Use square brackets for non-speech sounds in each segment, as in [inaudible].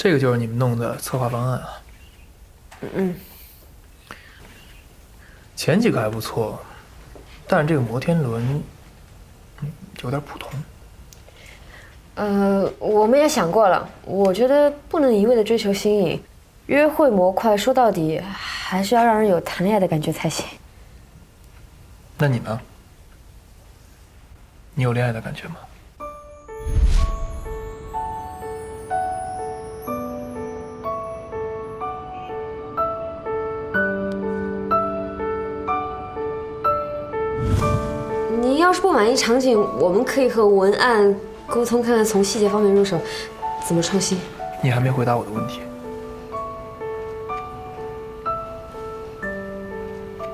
这个就是你们弄的策划方案啊？嗯，前几个还不错，但是这个摩天轮，嗯，有点普通。呃，我们也想过了，我觉得不能一味的追求新颖，约会模块说到底还是要让人有谈恋爱的感觉才行。那你呢？你有恋爱的感觉吗？你要是不满意场景，我们可以和文案沟通，看看从细节方面入手，怎么创新。你还没回答我的问题。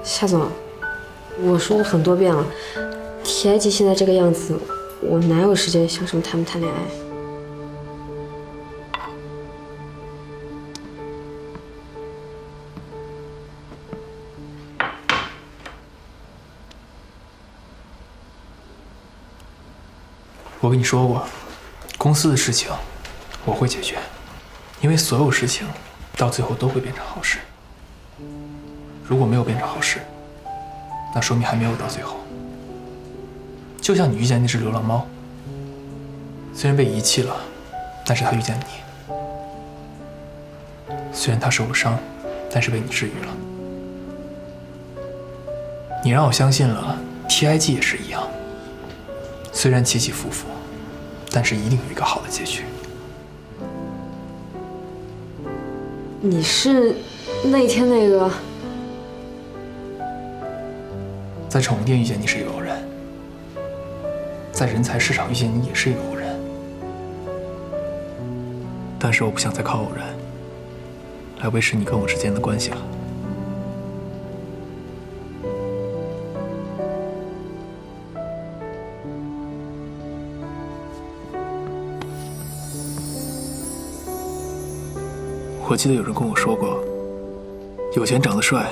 夏总，我说了很多遍了，TIG 现在这个样子，我哪有时间想什么谈不谈恋爱？我跟你说过，公司的事情我会解决，因为所有事情到最后都会变成好事。如果没有变成好事，那说明还没有到最后。就像你遇见那只流浪猫，虽然被遗弃了，但是它遇见你；虽然它受了伤，但是被你治愈了。你让我相信了，TIG 也是一样。虽然起起伏伏，但是一定有一个好的结局。你是那天那个？在宠物店遇见你是一个偶然，在人才市场遇见你也是一个偶然，但是我不想再靠偶然来维持你跟我之间的关系了。我记得有人跟我说过，有钱长得帅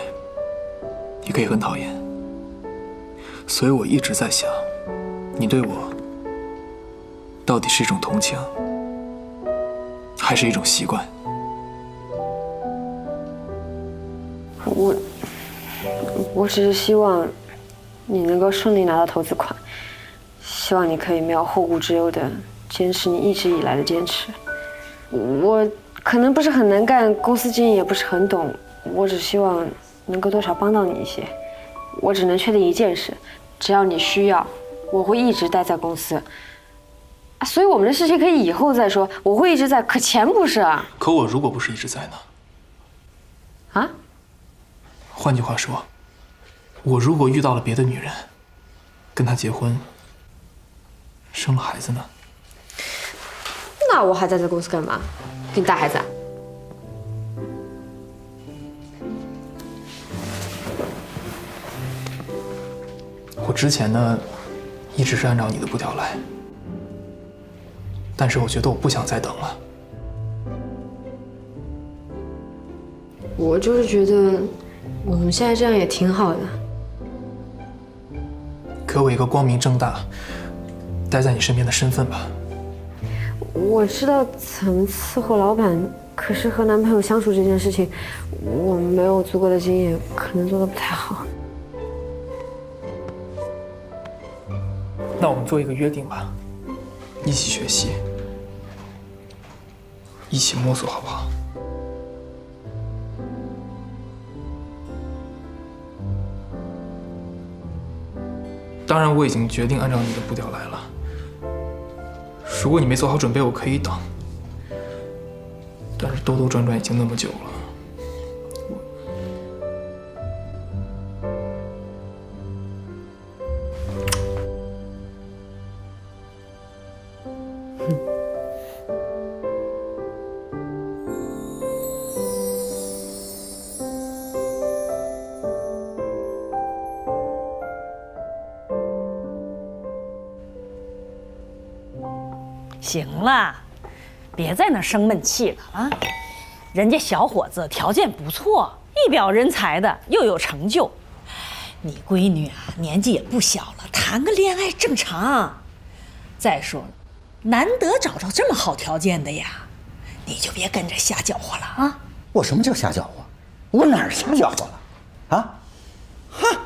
也可以很讨厌，所以我一直在想，你对我到底是一种同情，还是一种习惯？我，我只是希望你能够顺利拿到投资款，希望你可以没有后顾之忧的坚持你一直以来的坚持。我。可能不是很能干，公司经营也不是很懂，我只希望能够多少帮到你一些。我只能确定一件事，只要你需要，我会一直待在公司。啊，所以我们的事情可以以后再说，我会一直在。可钱不是啊。可我如果不是一直在呢？啊？换句话说，我如果遇到了别的女人，跟她结婚，生了孩子呢？那我还在这公司干嘛？给你带孩子？啊我之前呢，一直是按照你的步调来，但是我觉得我不想再等了。我就是觉得我们现在这样也挺好的。给我一个光明正大待在你身边的身份吧。我知道怎么伺候老板，可是和男朋友相处这件事情，我没有足够的经验，可能做的不太好。那我们做一个约定吧，一起学习，一起摸索，好不好？当然，我已经决定按照你的步调来了。如果你没做好准备，我可以等。但是兜兜转转已经那么久了。行了别在那生闷气了啊。人家小伙子条件不错一表人才的又有成就。你闺女啊年纪也不小了谈个恋爱正常。再说了难得找着这么好条件的呀你就别跟着瞎搅和了啊。我什么叫瞎搅和？我哪儿瞎搅和了？啊？哼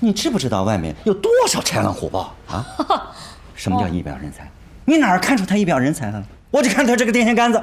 你知不知道外面有多少豺狼虎豹？啊？哈 [laughs] 哈什么叫一表人才？你哪儿看出他一表人才了我只看他这个电线杆子。